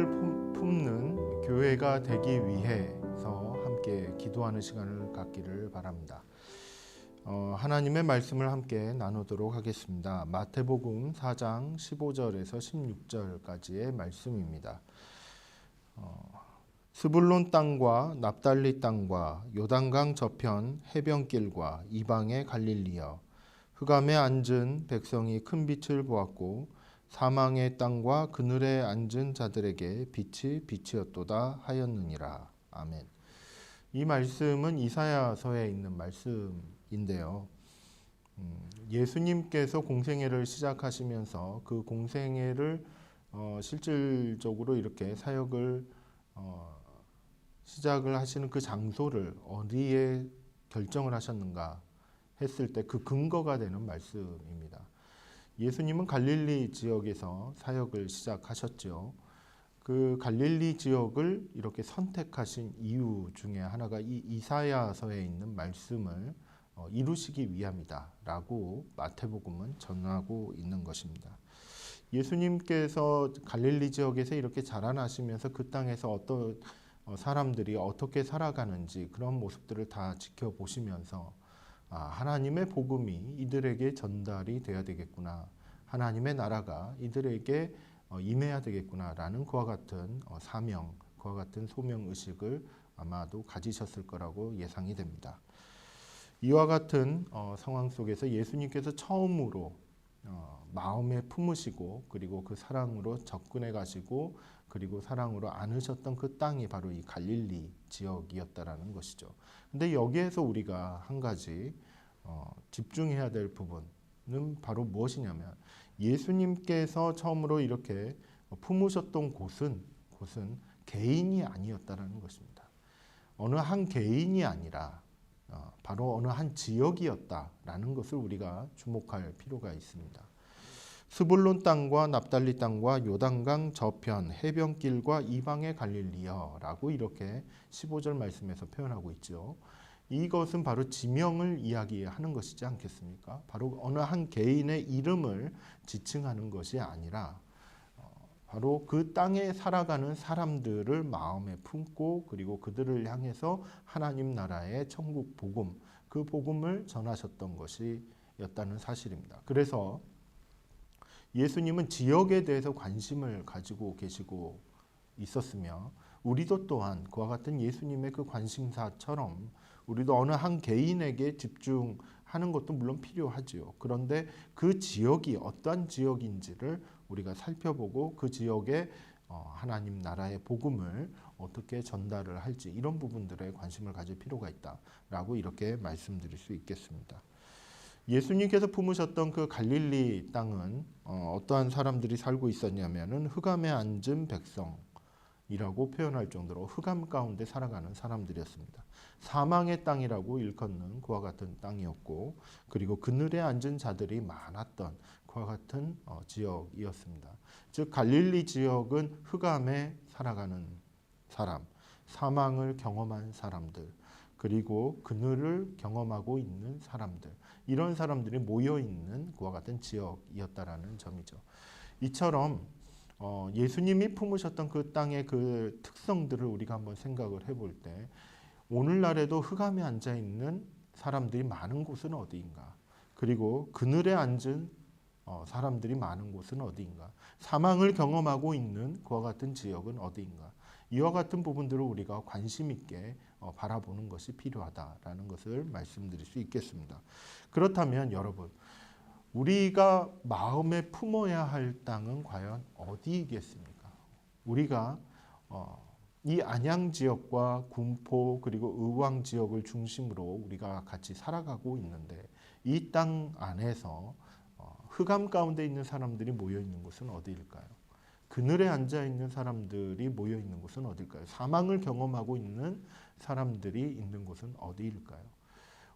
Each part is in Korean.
품- 품는 교회가 되기 위해서 함께 기도하는 시간을 갖기를 바랍니다. 어, 하나님의 말씀을 함께 나누도록 하겠습니다. 마태복음 4장 15절에서 16절까지의 말씀입니다. 어, 스불론 땅과 납달리 땅과 요단강 저편 해변길과 이방의 갈릴리여 흑암에 앉은 백성이 큰 빛을 보았고 사망의 땅과 그늘에 앉은 자들에게 빛이 빛이었도다 하였느니라. 아멘. 이 말씀은 이사야서에 있는 말씀인데요. 음, 예수님께서 공생애를 시작하시면서 그 공생애를 어, 실질적으로 이렇게 사역을 어, 시작을 하시는 그 장소를 어디에 결정을 하셨는가 했을 때 그 근거가 되는 말씀입니다. 예수님은 갈릴리 지역에서 사역을 시작하셨죠. 그 갈릴리 지역을 이렇게 선택하신 이유 중에 하나가 이 이사야서에 있는 말씀을 어, 이루시기 위함이다라고 마태복음은 전하고 있는 것입니다. 예수님께서 갈릴리 지역에서 이렇게 자라나시면서 그 땅에서 어떤 어, 사람들이 어떻게 살아가는지 그런 모습들을 다 지켜보시면서 아, 하나님의 복음이 이들에게 전달이 돼야 되겠구나. 하나님의 나라가 이들에게 어, 임해야 되겠구나라는 그와 같은 어, 사명, 그와 같은 소명 의식을 아마도 가지셨을 거라고 예상이 됩니다. 이와 같은 어, 상황 속에서 예수님께서 처음으로 어, 마음에 품으시고 그리고 그 사랑으로 접근해 가시고 그리고 사랑으로 안으셨던 그 땅이 바로 이 갈릴리 지역이었다라는 것이죠. 근데 여기에서 우리가 한 가지 어, 집중해야 될 부분은 바로 무엇이냐면 예수님께서 처음으로 이렇게 품으셨던 곳은 곳은 개인이 아니었다라는 것입니다. 어느 한 개인이 아니라 어, 바로 어느 한 지역이었다라는 것을 우리가 주목할 필요가 있습니다. 스불론 땅과 납달리 땅과 요단강 저편 해변길과 이방의 갈릴리여라고 이렇게 15절 말씀에서 표현하고 있죠. 이것은 바로 지명을 이야기하는 것이지 않겠습니까? 바로 어느 한 개인의 이름을 지칭하는 것이 아니라 어, 바로 그 땅에 살아가는 사람들을 마음에 품고 그리고 그들을 향해서 하나님 나라의 천국 복음 그 복음을 전하셨던 것이었다는 사실입니다. 그래서 예수님은 지역에 대해서 관심을 가지고 계시고 있었으며 우리도 또한 그와 같은 예수님의 그 관심사처럼 우리도 어느 한 개인에게 집중하는 것도 물론 필요하지요. 그런데 그 지역이 어떠한 지역인지를 우리가 살펴보고 그 지역에 어, 하나님 나라의 복음을 어떻게 전달을 할지 이런 부분들에 관심을 가질 필요가 있다라고 이렇게 말씀드릴 수 있겠습니다. 예수님께서 품으셨던 그 갈릴리 땅은 어, 어떠한 사람들이 살고 있었냐면은 흑암에 앉은 백성이라고 표현할 정도로 흑암 가운데 살아가는 사람들이었습니다. 사망의 땅이라고 일컫는 그와 같은 땅이었고 그리고 그늘에 앉은 자들이 많았던 그와 같은 어, 지역이었습니다. 즉 갈릴리 지역은 흑암에 살아가는 사람, 사망을 경험한 사람들, 그리고 그늘을 경험하고 있는 사람들, 이런 사람들이 모여 있는 그와 같은 지역이었다라는 점이죠. 이처럼 어, 예수님이 품으셨던 그 땅의 그 특성들을 우리가 한번 생각을 해볼 때 오늘날에도 흑암에 앉아 있는 사람들이 많은 곳은 어디인가? 그리고 그늘에 앉은 어, 사람들이 많은 곳은 어디인가? 사망을 경험하고 있는 그와 같은 지역은 어디인가? 이와 같은 부분들을 우리가 관심 있게 어, 바라보는 것이 필요하다라는 것을 말씀드릴 수 있겠습니다. 그렇다면 여러분, 우리가 마음에 품어야 할 땅은 과연 어디이겠습니까? 우리가 어, 이 안양 지역과 군포 그리고 의왕 지역을 중심으로 우리가 같이 살아가고 있는데 이 땅 안에서 어, 흑암 가운데 있는 사람들이 모여 있는 곳은 어디일까요? 그늘에 앉아 있는 사람들이 모여 있는 곳은 어디일까요? 사망을 경험하고 있는 사람들이 있는 곳은 어디일까요?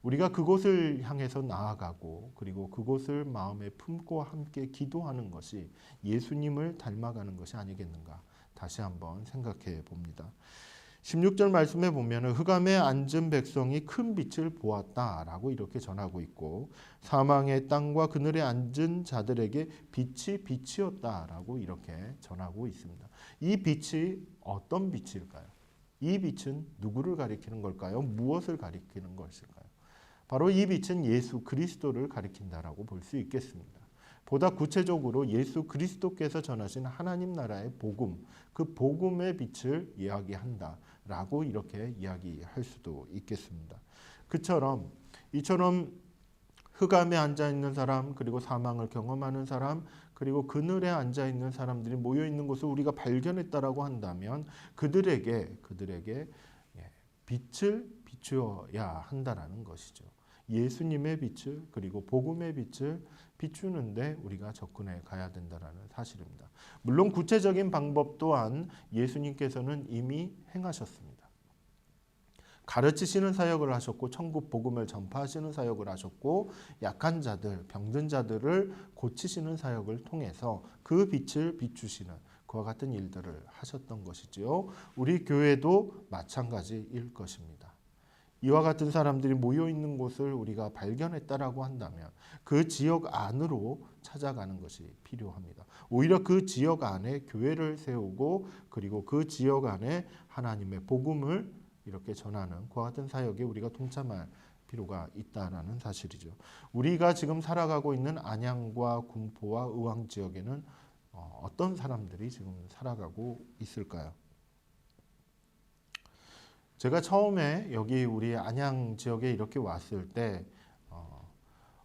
우리가 그곳을 향해서 나아가고 그리고 그곳을 마음에 품고 함께 기도하는 것이 예수님을 닮아가는 것이 아니겠는가? 다시 한번 생각해 봅니다. 16절 말씀에 보면 흑암에 앉은 백성이 큰 빛을 보았다라고 이렇게 전하고 있고 사망의 땅과 그늘에 앉은 자들에게 빛이 빛이었다라고 이렇게 전하고 있습니다. 이 빛이 어떤 빛일까요? 이 빛은 누구를 가리키는 걸까요? 무엇을 가리키는 것일까요? 바로 이 빛은 예수 그리스도를 가리킨다라고 볼 수 있겠습니다. 보다 구체적으로 예수 그리스도께서 전하신 하나님 나라의 복음, 그 복음의 빛을 이야기한다 라고 이렇게 이야기할 수도 있겠습니다. 그처럼 이처럼 흑암에 앉아 있는 사람 그리고 사망을 경험하는 사람 그리고 그늘에 앉아 있는 사람들이 모여 있는 것을 우리가 발견했다라고 한다면 그들에게 그들에게 예, 빛을 비추어야 한다라는 것이죠. 예수님의 빛을 그리고 복음의 빛을 비추는데 우리가 접근해 가야 된다라는 사실입니다. 물론 구체적인 방법 또한 예수님께서는 이미 행하셨습니다. 가르치시는 사역을 하셨고 천국 복음을 전파하시는 사역을 하셨고 약한 자들, 병든 자들을 고치시는 사역을 통해서 그 빛을 비추시는 그와 같은 일들을 하셨던 것이지요. 우리 교회도 마찬가지일 것입니다. 이와 같은 사람들이 모여 있는 곳을 우리가 발견했다라고 한다면 그 지역 안으로 찾아가는 것이 필요합니다. 오히려 그 지역 안에 교회를 세우고 그리고 그 지역 안에 하나님의 복음을 이렇게 전하는 그와 같은 사역에 우리가 동참할 필요가 있다라는 사실이죠. 우리가 지금 살아가고 있는 안양과 군포와 의왕 지역에는 어, 어떤 사람들이 지금 살아가고 있을까요? 제가 처음에 여기 우리 안양 지역에 이렇게 왔을 때 어,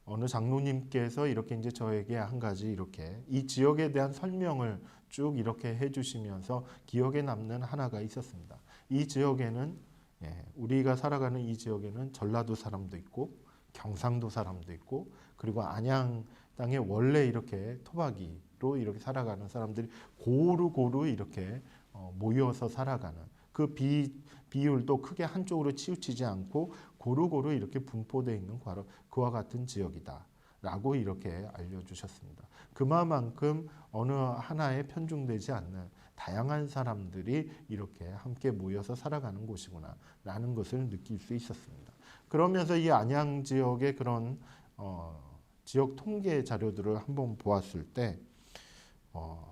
어느 장로님께서 이렇게 이제 저에게 한 가지 이렇게 이 지역에 대한 설명을 쭉 이렇게 해주시면서 기억에 남는 하나가 있었습니다. 이 지역에는 예, 우리가 살아가는 이 지역에는 전라도 사람도 있고 경상도 사람도 있고 그리고 안양 땅에 원래 이렇게 토박이로 이렇게 살아가는 사람들이 고루고루 이렇게 어, 모여서 살아가는 그 비, 비율도 크게 한쪽으로 치우치지 않고 고루고루 이렇게 분포되어 있는 바로 그와 같은 지역이다. 라고 이렇게 알려주셨습니다. 그만큼 어느 하나에 편중되지 않는 다양한 사람들이 이렇게 함께 모여서 살아가는 곳이구나 라는 것을 느낄 수 있었습니다. 그러면서 이 안양 지역의 그런 어, 지역 통계 자료들을 한번 보았을 때 어,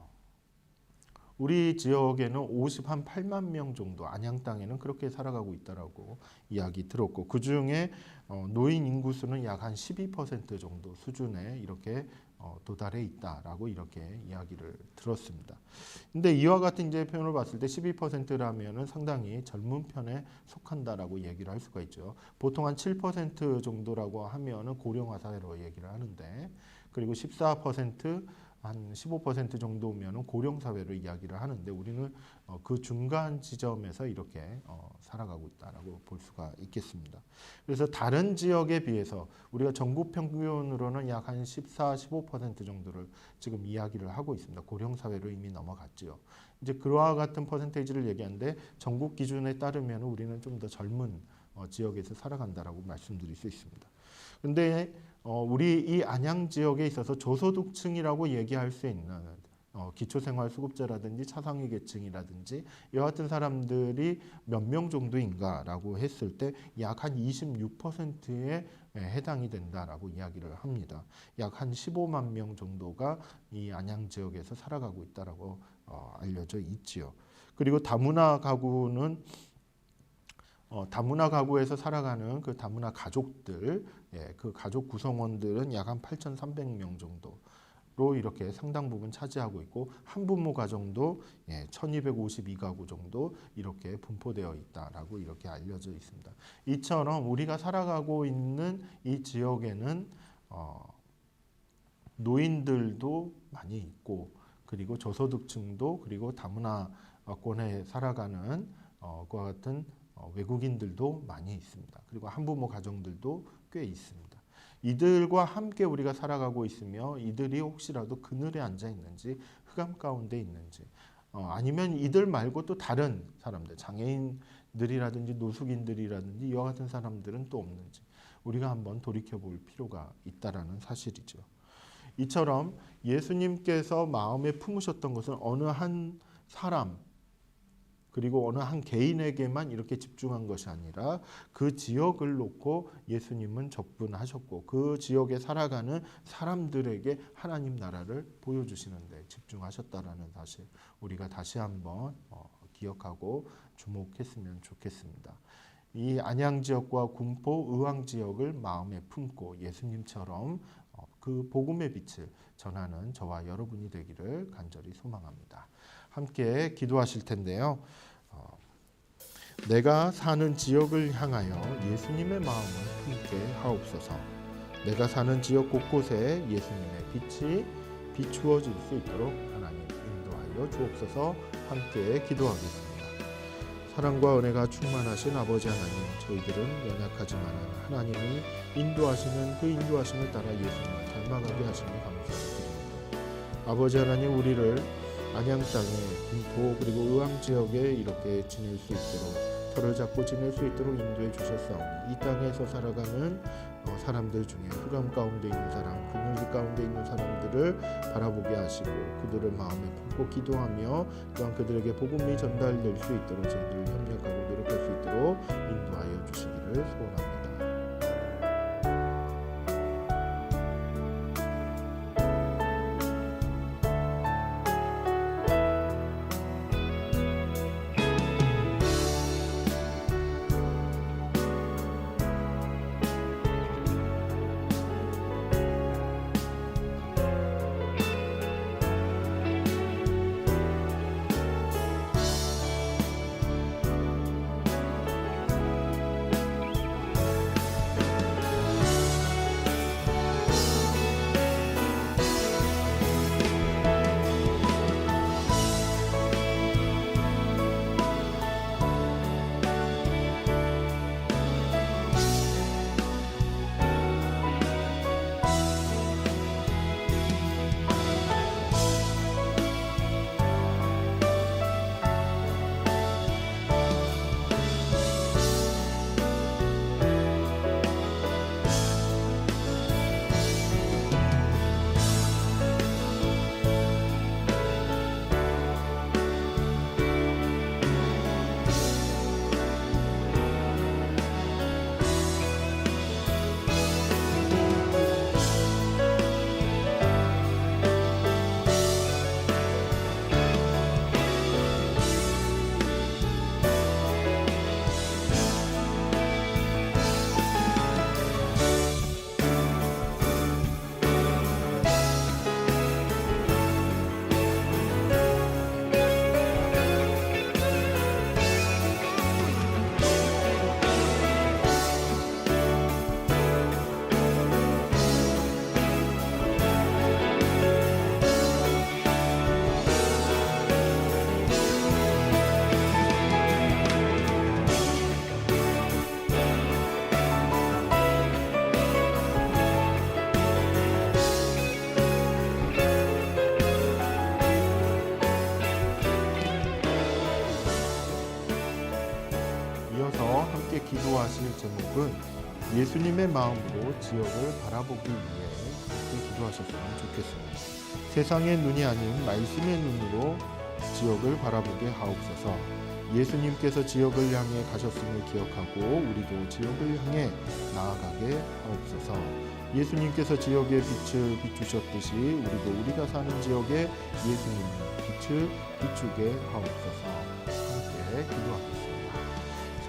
우리 지역에는 50 한 8만 명 정도 안양 땅에는 그렇게 살아가고 있다라고 이야기 들었고 그 중에 어, 노인 인구 수는 약 한 12% 정도 수준에 이렇게 어, 도달해 있다라고 이렇게 이야기를 들었습니다. 근데 이와 같은 이제 표현을 봤을 때 12%라면은 상당히 젊은 편에 속한다라고 얘기를 할 수가 있죠. 보통 한 7% 정도라고 하면은 고령화 사회로 얘기를 하는데 그리고 14% 한 15% 정도면 고령 사회로 이야기를 하는데 우리는 어, 그 중간 지점에서 이렇게 어, 살아가고 있다라고 볼 수가 있겠습니다. 그래서 다른 지역에 비해서 우리가 전국 평균으로는 약 한 14, 15% 정도를 지금 이야기를 하고 있습니다. 고령 사회로 이미 넘어갔죠. 이제 그와 같은 퍼센테이지를 얘기하는데 전국 기준에 따르면 우리는 좀 더 젊은 어, 지역에서 살아간다라고 말씀드릴 수 있습니다. 근데 어, 우리 이 안양 지역에 있어서 저소득층이라고 얘기할 수 있는 어, 기초생활수급자라든지 차상위 계층이라든지 같은 사람들이 몇 명 정도인가라고 했을 때 약 한 26%에 해당이 된다라고 이야기를 합니다. 약 한 15만 명 정도가 이 안양 지역에서 살아가고 있다라고 어, 알려져 있지요. 그리고 다문화 가구는 어, 다문화 가구에서 살아가는 그 다문화 가족들, 예, 그 가족 구성원들은 약 한 8,300명 정도로 이렇게 상당 부분 차지하고 있고 한부모 가정도 예, 1,252가구 정도 이렇게 분포되어 있다라고 이렇게 알려져 있습니다. 이처럼 우리가 살아가고 있는 이 지역에는 어, 노인들도 많이 있고 그리고 저소득층도 그리고 다문화권에 살아가는 어, 그와 같은 어, 외국인들도 많이 있습니다. 그리고 한부모 가정들도 꽤 있습니다. 이들과 함께 우리가 살아가고 있으며 이들이 혹시라도 그늘에 앉아 있는지 흑암 가운데 있는지 어, 아니면 이들 말고 또 다른 사람들 장애인들이라든지 노숙인들이라든지 이와 같은 사람들은 또 없는지 우리가 한번 돌이켜 볼 필요가 있다라는 사실이죠. 이처럼 예수님께서 마음에 품으셨던 것은 어느 한 사람 그리고 어느 한 개인에게만 이렇게 집중한 것이 아니라 그 지역을 놓고 예수님은 접근하셨고 그 지역에 살아가는 사람들에게 하나님 나라를 보여주시는데 집중하셨다라는 사실 우리가 다시 한번 어, 기억하고 주목했으면 좋겠습니다. 이 안양 지역과 군포 의왕 지역을 마음에 품고 예수님처럼 어, 그 복음의 빛을 전하는 저와 여러분이 되기를 간절히 소망합니다. 함께 기도하실 텐데요. 어, 내가 사는 지역을 향하여 예수님의 마음을 품게 하옵소서. 내가 사는 지역 곳곳에 예수님의 빛이 비추어질 수 있도록 하나님 인도하여 주옵소서. 함께 기도하겠습니다. 사랑과 은혜가 충만하신 아버지 하나님, 저희들은 연약하지만 하나님이 인도하시는 그 인도하심을 따라 예수님을 닮아가게 하시니 감사드립니다. 아버지 하나님, 우리를 안양 땅에 군포 그리고 의왕 지역에 이렇게 지낼 수 있도록 털을 잡고 지낼 수 있도록 인도해 주셨사오니 이 땅에서 살아가는 어, 사람들 중에 흑암 가운데 있는 사람, 그늘지 가운데 있는 사람들을 바라보게 하시고 그들을 마음에 품고 기도하며 또한 그들에게 복음이 전달될 수 있도록 저희들 협력하고 노력할 수 있도록 인도하여 주시기를 소원합니다. 기도하실 제목은 예수님의 마음으로 지역을 바라보기 위해 함께 기도하셨으면 좋겠습니다. 세상의 눈이 아닌 말씀의 눈으로 지역을 바라보게 하옵소서. 예수님께서 지역을 향해 가셨음을 기억하고 우리도 지역을 향해 나아가게 하옵소서. 예수님께서 지역에 빛을 비추셨듯이 우리도 우리가 사는 지역에 예수님 빛을 비추게 하옵소서. 함께 기도하겠습니다.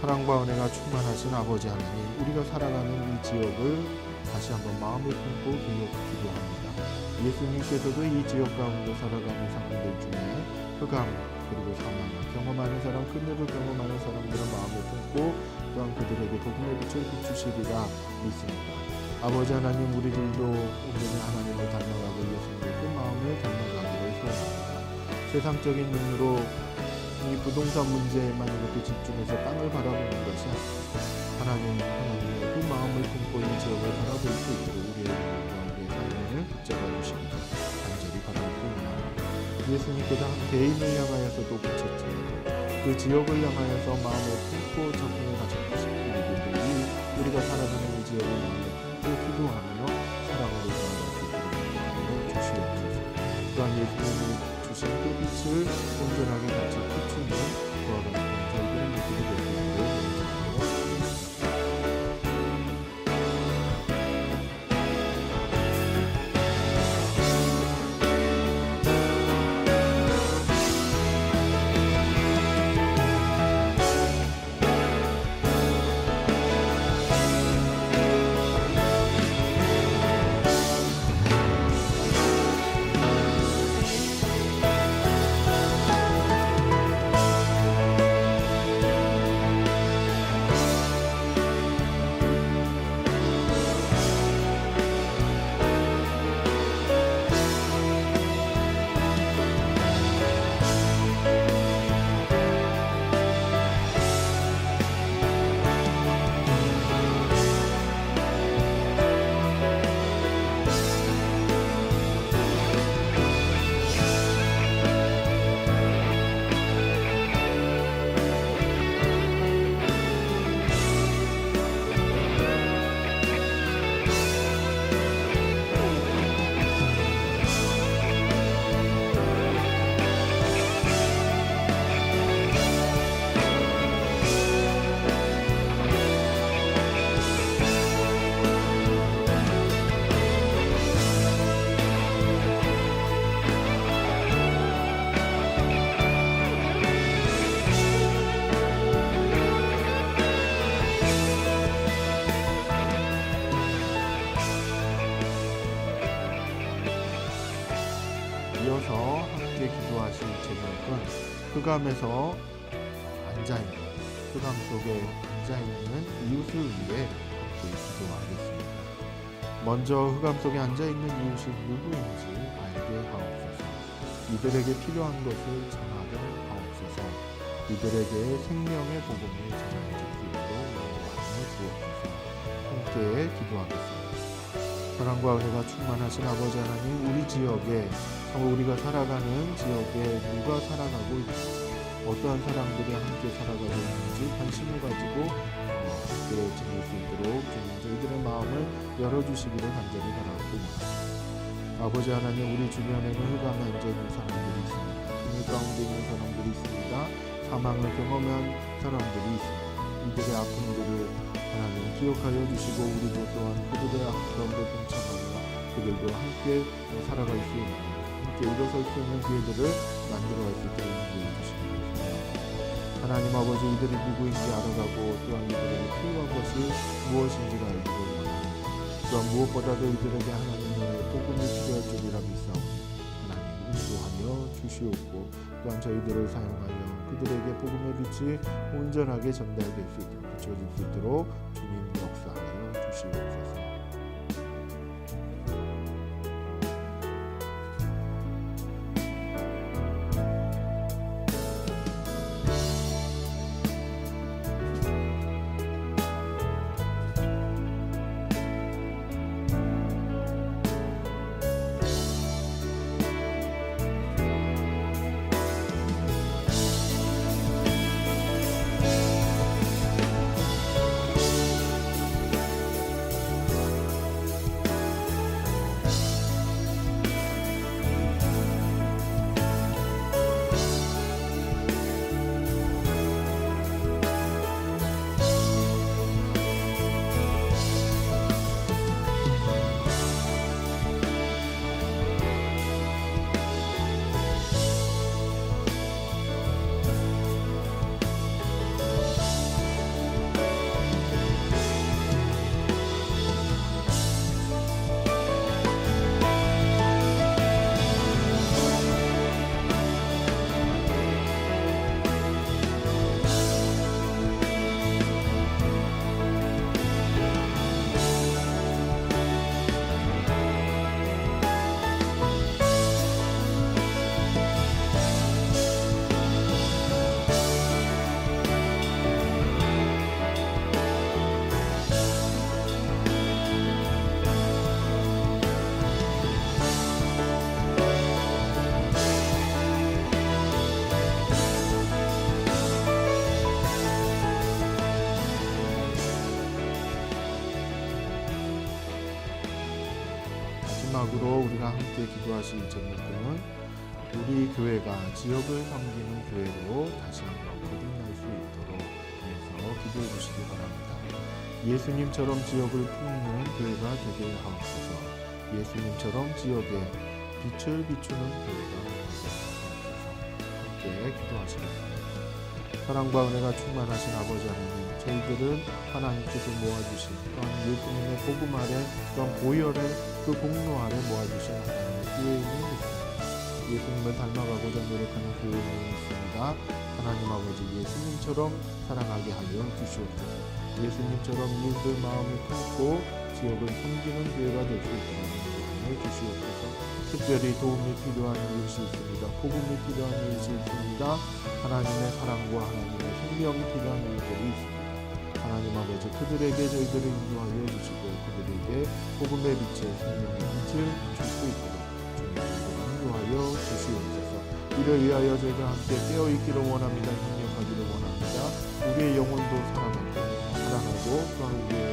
사랑과 은혜가 충만하신 아버지 하나님, 우리가 살아가는 이 지역을 다시 한번 마음을 품고 기도- 기도합니다. 예수님께서도 이 지역 가운데 살아가는 사람들 중에 흑암 그리고 사망을 경험하는 사람, 그늘을 경험하는 사람들은 마음을 품고 또한 그들에게 복음의 빛을 비추시리라 믿습니다. 아버지 하나님, 우리들도 우리는 하나님을 닮아가고 예수님의 그 마음을 닮아가기를 소원합니다. 세상적인 눈으로 이 부동산 문제에만 이렇게 집중해서 땅을 바라보는 아니라 하나님 하나님의 그 마음을 품고 이 지역을 바라볼 수 있도록 우리의 우리의 삶을 붙잡아 주시기를 간절히 바라옵니다. 예수님께서 한 개인을 향하여서도 붙였지만 그 지역을 향하여서 마음을 품고 접근을 하셨듯이 우리들도 이 우리가 살아가는 이 지역을 마음에 품고 기도하며 사랑으로 살아갈 수 있도록 인도하여 주시옵소서. 또한 예수님이 주신 그 빛을 온전하게 제목은 흑암에서 앉아 있는 흑암 속에 앉아 있는 이웃을 위해 함께 기도하겠습니다. 먼저 흑암 속에 앉아 있는 이웃이 누구인지 알게 하옵소서. 이들에게 필요한 것을 전하게 하옵소서. 이들에게 생명의 복음을 수 있도록 인도하여 주옵소서. 함께 기도하겠습니다. 사랑과 은혜가 충만하신 아버지 하나님, 우리 지역에 우리가 살아가는 지역에 누가 살아가고 있는지, 어떠한 사람들이 함께 살아가고 있는지 관심을 가지고 어, 함께 지낼 수 있도록 주님 저희들의 마음을 열어주시기를 간절히 바라옵니다. 아버지 하나님, 우리 주변에는 흑암에 앉아 있는 사람들이 있습니다. 금일 가운데 있는 사람들이 있습니다. 사망을 경험한 사람들이 있습니다. 이들의 아픔들을 하나님 기억하여 주시고 우리도 또한 그들의 아픔 가운데 동참하며 그들도 함께 살아갈 수 있는 함께 일어설 수 있는 기회들을 만들어갈 수 있도록 인도해 주시기 바랍니다. 하나님 아버지 이들이 누구인지 알아가고 또한 이들에게 필요한 것이 무엇인지를 알기를 원합니다. 또한 무엇보다도 이들에게 하나님 나라의 복음이 필요할 줄이라 믿사오니 하나님 인도하여 주시옵고 또한 저희들을 사용하여 그들에게 복음의 빛이 온전하게 전달될 수 있도록 비춰질 수 있도록 주님 역사하여 주시옵소서. 마지막으로 우리가 함께 기도하실 제목은 우리 교회가 지역을 섬기는 교회로 다시 한번 거듭날 수 있도록 위해서 기도해 주시기 바랍니다. 예수님처럼 지역을 품는 교회가 되게 하옵소서. 예수님처럼 지역에 빛을 비추는 교회가 되게 하옵소서. 함께 기도하시겠습니다. 사랑과 은혜가 충만하신 아버지 하나님, 저희들은 하나님께서 모아주신 또한 예수님의 복음 아래 또한 보혈의 그 공로 아래 모아주신 하나님의 믿습니다. 예수님을 닮아가고자 노력하는 교회임을 믿습니다. 하나님 아버지 예수님처럼 사랑하게 하여 주시옵소서. 예수님처럼 이웃들 마음을 품고 지역을 섬기는 교회가 될 수 있도록 주시옵소서. 특별히 도움이 필요한 이웃이 있습니다. 복음이 필요한 이웃이 있습니다. 하나님의 사랑과 하나님의 생명이 필요한 이웃들이 있습니다. 하나님 아버지 그들에게 저희들을 주시고 그들에게 복음의 빛에 생명의 빛을 줄 수 있도록 주님께서 인도하여 주시옵소서. 이를 위하여 저희가 함께 깨어 있기를 원합니다. 협력하기를 원합니다. 우리의 영혼도 사랑하고 사랑하고 또한 우리의